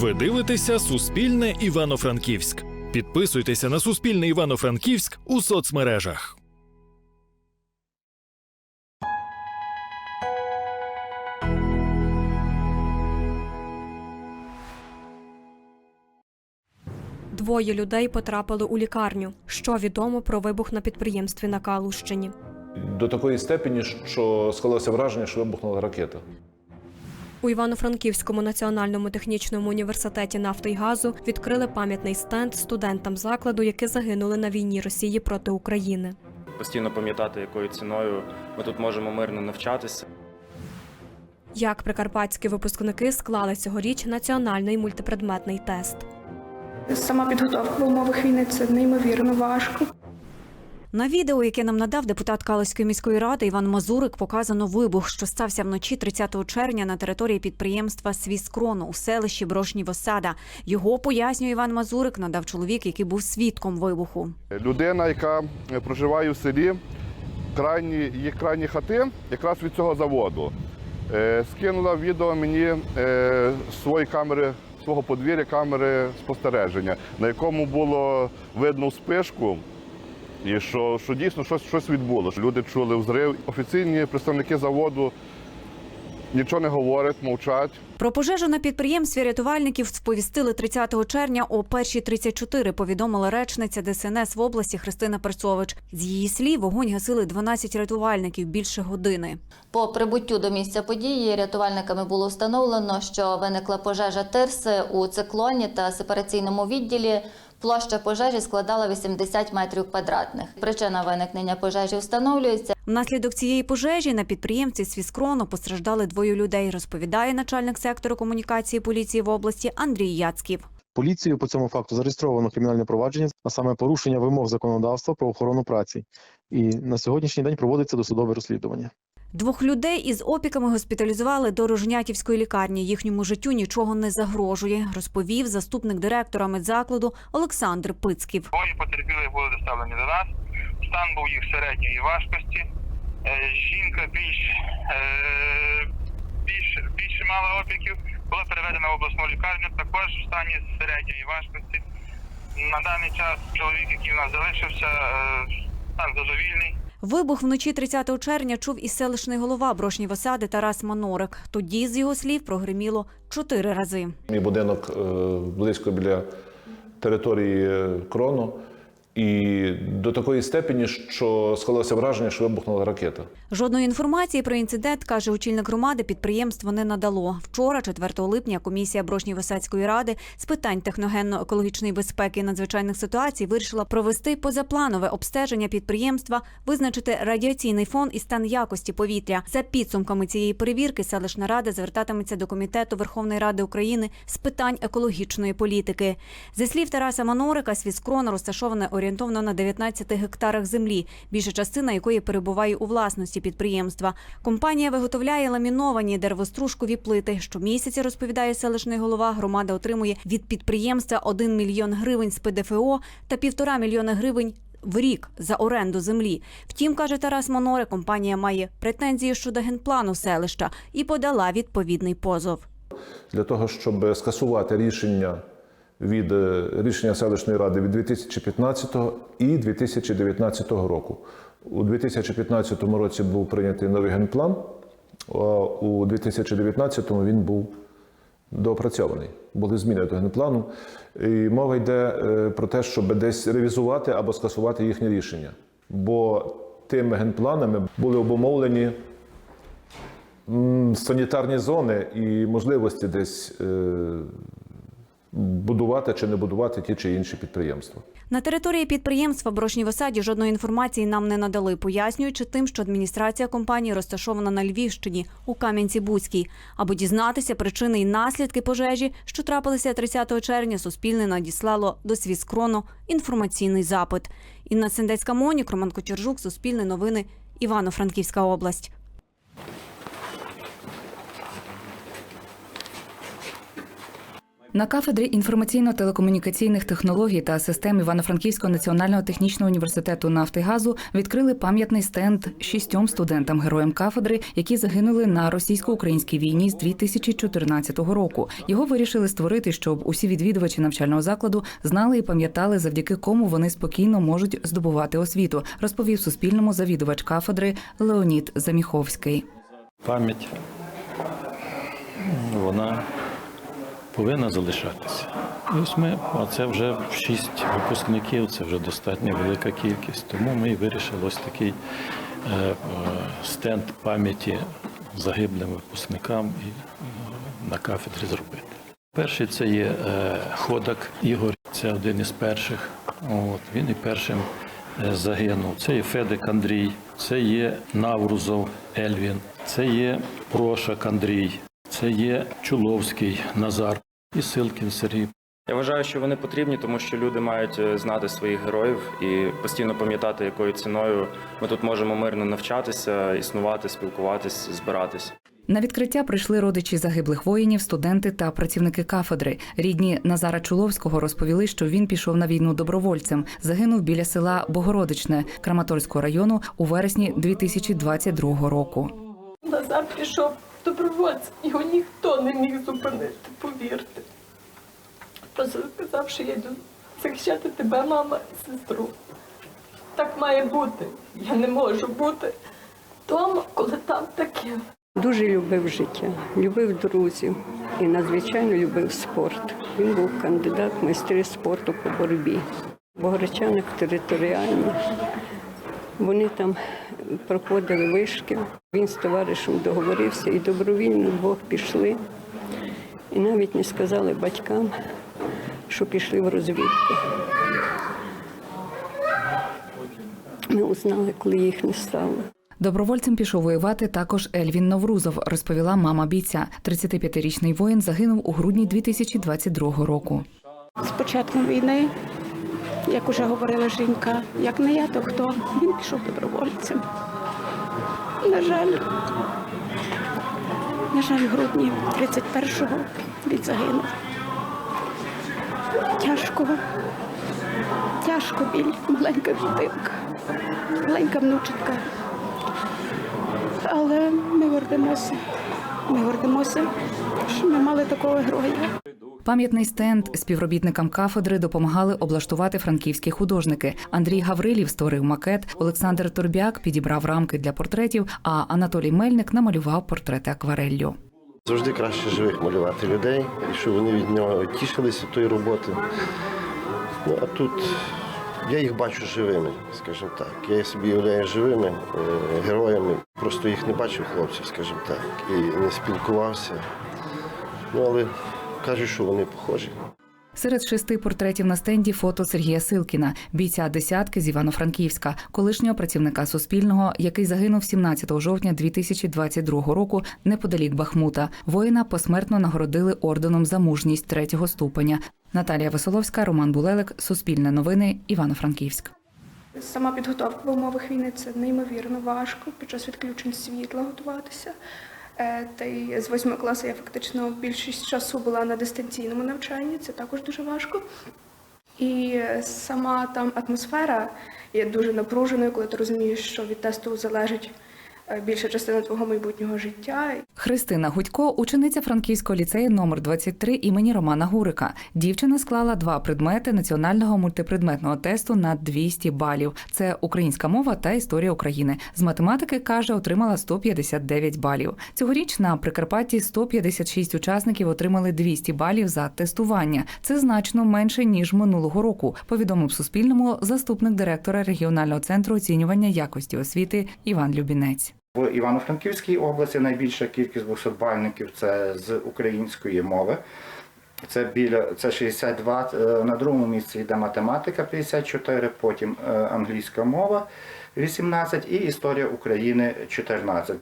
Ви дивитеся Суспільне Івано-Франківськ. Підписуйтеся на Суспільне Івано-Франківськ у соцмережах. Двоє людей потрапили у лікарню. Що відомо про вибух на підприємстві на Калущині? До такої степені, що склалося враження, що вибухнула ракета. У Івано-Франківському національному технічному університеті нафти й газу відкрили пам'ятний стенд студентам закладу, які загинули на війні Росії проти України. постійно пам'ятати, якою ціною ми тут можемо мирно навчатися. Як прикарпатські випускники склали цьогоріч національний мультипредметний тест. Сама підготовка в умовах війни це неймовірно важко. На відео, яке нам надав депутат Калицької міської ради Іван Мазурик, показано вибух, що стався вночі 30 червня на території підприємства Свіскрону у селищі Брошнів-Осада. Його пояснює Іван Мазурик, надав чоловік, який був свідком вибуху. Людина, яка проживає в селі, крайні, їх крайні хати якраз від цього заводу. Е, скинула відео мені е, свої камери, свого подвір'я камери спостереження, на якому було видно вспишку. І що, що дійсно щось, щось відбулося. Люди чули взрив. Офіційні представники заводу нічого не говорять, мовчать. Про пожежу на підприємстві рятувальників сповістили 30 червня о 1.34, повідомила речниця ДСНС в області Христина Перцович. З її слів, вогонь гасили 12 рятувальників більше години. По прибуттю до місця події рятувальниками було встановлено, що виникла пожежа тирси у циклоні та сепараційному відділі. Площа пожежі складала 80 метрів квадратних. Причина виникнення пожежі встановлюється. Внаслідок цієї пожежі на підприємстві Свіскрону постраждали двоє людей, розповідає начальник сектору комунікації поліції в області Андрій Яцьків. Поліцією по цьому факту зареєстровано кримінальне провадження, а саме порушення вимог законодавства про охорону праці. І на сьогоднішній день проводиться досудове розслідування. Двох людей із опіками госпіталізували до Рожнятівської лікарні. Їхньому життю нічого не загрожує, розповів заступник директора медзакладу Олександр Пицьків. Двоє потерпілих були доставлені до нас. Стан був їх середньої важкості. Е, Жінка більш, е, більш, більше мала опіків, була переведена в обласну лікарню, також в стані середньої важкості. На даний час чоловік, який в нас залишився, е, стан задовільний. Вибух вночі 30 червня чув і селищний голова Брошнів осади Тарас Манорик. Тоді, з його слів, прогреміло чотири рази. Мій будинок е, близько біля території е, крону. І до такої степені, що склалося враження, що вибухнула ракета. Жодної інформації про інцидент, каже очільник громади, підприємство не надало. Вчора, 4 липня, комісія Брошнів-Осадської ради з питань техногенно-екологічної безпеки і надзвичайних ситуацій вирішила провести позапланове обстеження підприємства, визначити радіаційний фон і стан якості повітря. За підсумками цієї перевірки селищна рада звертатиметься до комітету Верховної Ради України з питань екологічної політики. Зі слів Тараса Манорика, Свіскрона розташоване орієнтовно на 19 гектарах землі, більша частина якої перебуває у власності підприємства. Компанія виготовляє ламіновані деревостружкові плити. Щомісяця, розповідає селищний голова, громада отримує від підприємства 1 мільйон гривень з ПДФО та півтора мільйона гривень в рік за оренду землі. Втім, каже Тарас Моноре, компанія має претензії щодо генплану селища і подала відповідний позов. Для того, щоб скасувати рішення від е, рішення селищної ради від 2015 і 2019 року. У 2015 році був прийнятий новий генплан, а у 2019 він був доопрацьований. Були зміни до генплану. І мова йде е, про те, щоб десь ревізувати або скасувати їхнє рішення. Бо тими генпланами були обумовлені санітарні зони і можливості десь е, будувати чи не будувати ті чи інші підприємства. На території підприємства Брошній в осаді жодної інформації нам не надали, пояснюючи тим, що адміністрація компанії розташована на Львівщині у Кам'янці-Бузькій. Аби дізнатися причини і наслідки пожежі, що трапилися 30 червня, Суспільне надіслало до Свіскрону інформаційний запит. Інна Сендецька Монік, Роман Кочержук, Суспільне новини, Івано-Франківська область. На кафедрі інформаційно-телекомунікаційних технологій та систем Івано-Франківського національного технічного університету нафти газу відкрили пам'ятний стенд шістьом студентам героям кафедри, які загинули на російсько-українській війні з 2014 року. Його вирішили створити, щоб усі відвідувачі навчального закладу знали і пам'ятали, завдяки кому вони спокійно можуть здобувати освіту, розповів Суспільному завідувач кафедри Леонід Заміховський. пам'ять вона повинна залишатися. І ось ми, а це вже шість випускників, це вже достатньо велика кількість. Тому ми вирішили ось такий е, е, стенд пам'яті загиблим випускникам і е, на кафедрі зробити. Перший це є Ходак Ігор, це один із перших. От, він і першим загинув. Це є Федик Андрій, це є Наврузов Ельвін, це є Прошак Андрій, це є Чуловський Назар і Силкін Сергій. Я вважаю, що вони потрібні, тому що люди мають е, знати своїх героїв і постійно пам'ятати, якою ціною ми тут можемо мирно навчатися, існувати, спілкуватись, збиратись. На відкриття прийшли родичі загиблих воїнів, студенти та працівники кафедри. Рідні Назара Чуловського розповіли, що він пішов на війну добровольцем. Загинув біля села Богородичне Краматорського району у вересні 2022 року. Назар пішов добровольцем, його ніхто не міг зупинити, повірте. Просто сказав, що я йду захищати тебе, мама і сестру. Так має бути. Я не можу бути вдома, коли там таке. Дуже любив життя, любив друзів і надзвичайно любив спорт. Він був кандидат в майстри спорту по боротьбі. Богородчани територіальні. Вони там проходили вишки. Він з товаришем договорився і добровільно двох пішли. І навіть не сказали батькам, що пішли в розвідку. Ми узнали, коли їх не стало. Добровольцем пішов воювати також Ельвін Новрузов, розповіла мама бійця. 35-річний воїн загинув у грудні 2022 року. З початком війни, як уже говорила жінка, як не я, то хто? Він пішов добровольцем. На жаль, на жаль, в грудні 31-го він загинув. Тяжко, тяжко біль, маленька дитинка, маленька внученька. Але ми гордимося, ми гордимося, що ми мали такого героя. Пам'ятний стенд співробітникам кафедри допомагали облаштувати франківські художники. Андрій Гаврилів створив макет, Олександр Торбяк підібрав рамки для портретів, а Анатолій Мельник намалював портрети аквареллю. Завжди краще живих малювати людей, і щоб вони від нього тішилися тої роботи. Ну а тут я їх бачу живими, скажімо так. Я собі уявляю живими е, героями. Просто їх не бачив хлопців, скажімо так, і не спілкувався. Ну але кажуть, що вони похожі. Серед шести портретів на стенді фото Сергія Силкіна, бійця десятки з Івано-Франківська, колишнього працівника Суспільного, який загинув 17 жовтня 2022 року неподалік Бахмута. Воїна посмертно нагородили орденом за мужність третього ступеня. Наталія Веселовська, Роман Булелик, Суспільне новини, Івано-Франківськ. Сама підготовка в умовах війни це неймовірно важко. Під час відключень світла готуватися. Е, Та й з восьмого класу я фактично більшість часу була на дистанційному навчанні, це також дуже важко. І сама там атмосфера є дуже напруженою, коли ти розумієш, що від тесту залежить більша частина твого майбутнього життя. Христина Гудько, учениця Франківського ліцею номер 23 імені Романа Гурика. Дівчина склала два предмети національного мультипредметного тесту на 200 балів. Це українська мова та історія України. З математики каже, отримала 159 балів. Цьогоріч на Прикарпатті 156 учасників отримали 200 балів за тестування. Це значно менше ніж минулого року. Повідомив Суспільному заступник директора регіонального центру оцінювання якості освіти Іван Любінець. В Івано-Франківській області найбільша кількість 200-бальників це з української мови. Це біля це 62, е, на другому місці йде математика 54, потім е, англійська мова 18 і історія України 14.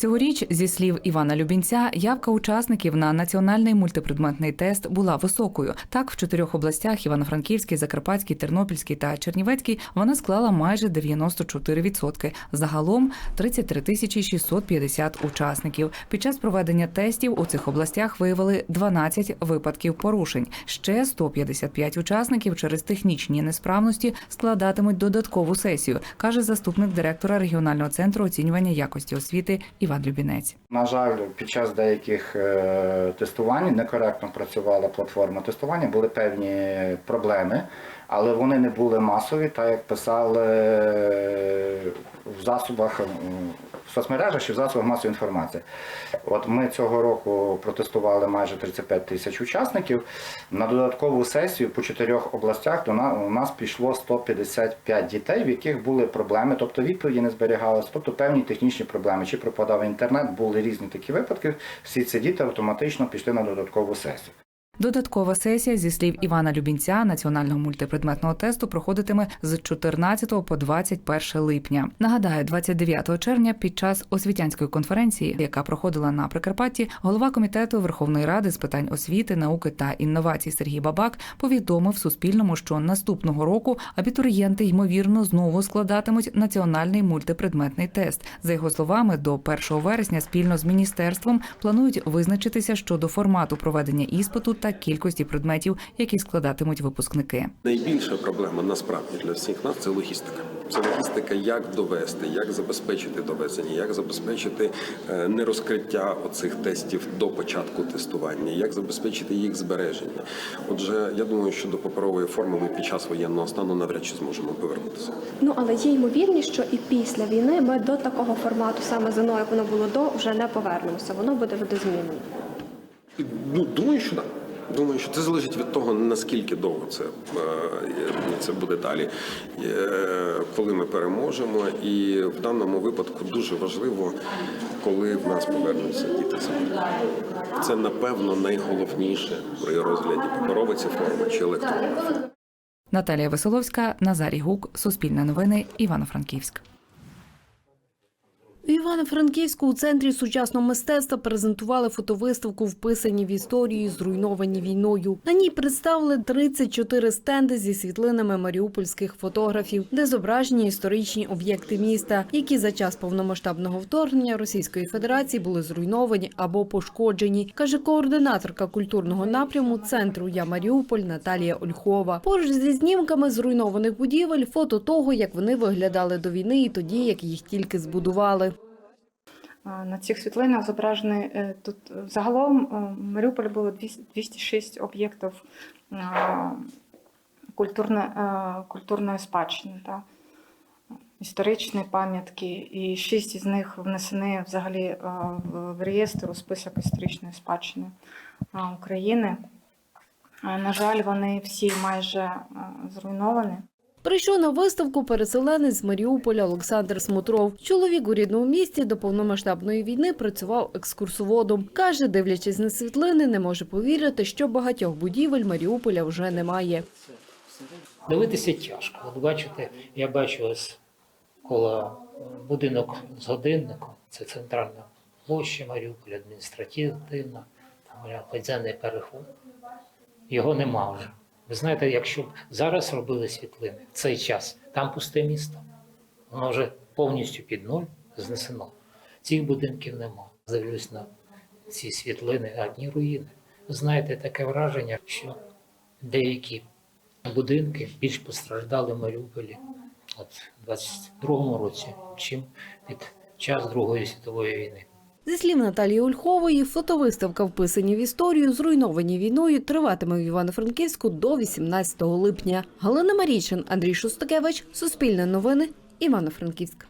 Цьогоріч, зі слів Івана Любінця, явка учасників на національний мультипредметний тест була високою. Так, в чотирьох областях Івано-Франківській, Закарпатській, Тернопільській та Чернівецькій вона склала майже 94%. Загалом 33 тисячі 650 учасників. Під час проведення тестів у цих областях виявили 12 випадків порушень. Ще 155 учасників через технічні несправності складатимуть додаткову сесію, каже заступник директора регіонального центру оцінювання якості освіти Іван Любінець. На жаль, під час деяких е, тестувань некоректно працювала платформа тестування, були певні проблеми, але вони не були масові, так як писали е, в засобах в соцмережах чи в засобах масової інформації. От ми цього року протестували майже 35 тисяч учасників. На додаткову сесію по чотирьох областях до нас, у нас пішло 155 дітей, в яких були проблеми, тобто відповіді не зберігалися, тобто певні технічні проблеми. Чи пропадав інтернет, були різні такі випадки. Всі ці діти автоматично пішли на додаткову сесію. Додаткова сесія зі слів Івана Любінця національного мультипредметного тесту проходитиме з 14 по 21 липня. Нагадаю, 29 червня під час освітянської конференції, яка проходила на Прикарпатті, голова комітету Верховної Ради з питань освіти, науки та інновацій Сергій Бабак повідомив Суспільному, що наступного року абітурієнти ймовірно знову складатимуть національний мультипредметний тест. За його словами, до 1 вересня спільно з міністерством планують визначитися щодо формату проведення іспиту та кількості предметів, які складатимуть випускники. Найбільша проблема насправді для всіх нас це логістика. Це логістика, як довести, як забезпечити довезення, як забезпечити е, нерозкриття оцих тестів до початку тестування, як забезпечити їх збереження. Отже, я думаю, що до паперової форми ми під час воєнного стану навряд чи зможемо повернутися. Ну але є ймовірність, що і після війни ми до такого формату, саме ЗНО, як воно було до, вже не повернемося. Воно буде видозмінено. Ну, думаю, що так. Думаю, що це залежить від того, наскільки довго це, е, це буде далі, е, коли ми переможемо. І в даному випадку дуже важливо, коли в нас повернуться діти. Це напевно найголовніше при розгляді паперової ці форми чи електронної. Наталія Веселовська, Назарій Гук, Суспільне новини, Івано-Франківськ. У Івано-Франківську у центрі сучасного мистецтва презентували фотовиставку Вписані в історії, зруйновані війною. На ній представили 34 стенди зі світлинами маріупольських фотографів, де зображені історичні об'єкти міста, які за час повномасштабного вторгнення Російської Федерації були зруйновані або пошкоджені, каже координаторка культурного напряму центру Я Маріуполь Наталія Ольхова. Поруч зі знімками зруйнованих будівель, фото того, як вони виглядали до війни, і тоді, як їх тільки збудували. На цих світлинах зображений е, тут загалом е, в Маріуполі було 200 206 об'єктів е, е, культурної спадщини, та, історичні пам'ятки, і шість із них внесені взагалі е, в- реєстр у список історичної спадщини е, України. Е, На жаль, вони всі майже е, зруйновані. Прийшов на виставку переселенець з Маріуполя Олександр Смотров. Чоловік у рідному місті до повномасштабної війни працював екскурсоводом. Каже, дивлячись на світлини, не може повірити, що багатьох будівель Маріуполя вже немає. Дивитися тяжко. От бачите, я бачу ось коло е, будинок з годинником, це центральна площа Маріуполя, адміністративна, там підземний переход. Його нема вже. Ви знаєте, якщо б зараз робили світлини в цей час, там пусте місто. Воно вже повністю під нуль знесено. Цих будинків нема. Дивлюсь на ці світлини, одні руїни. Ви знаєте, таке враження, що деякі будинки більш постраждали в Маріуполі от в 22-му році, чим під час Другої світової війни. Зі слів Наталії Ольхової, фотовиставка вписані в історію, зруйновані війною, триватиме в Івано-Франківську до 18 липня. Галина Марічин, Андрій Шустакевич, Суспільне новини, Івано-Франківськ.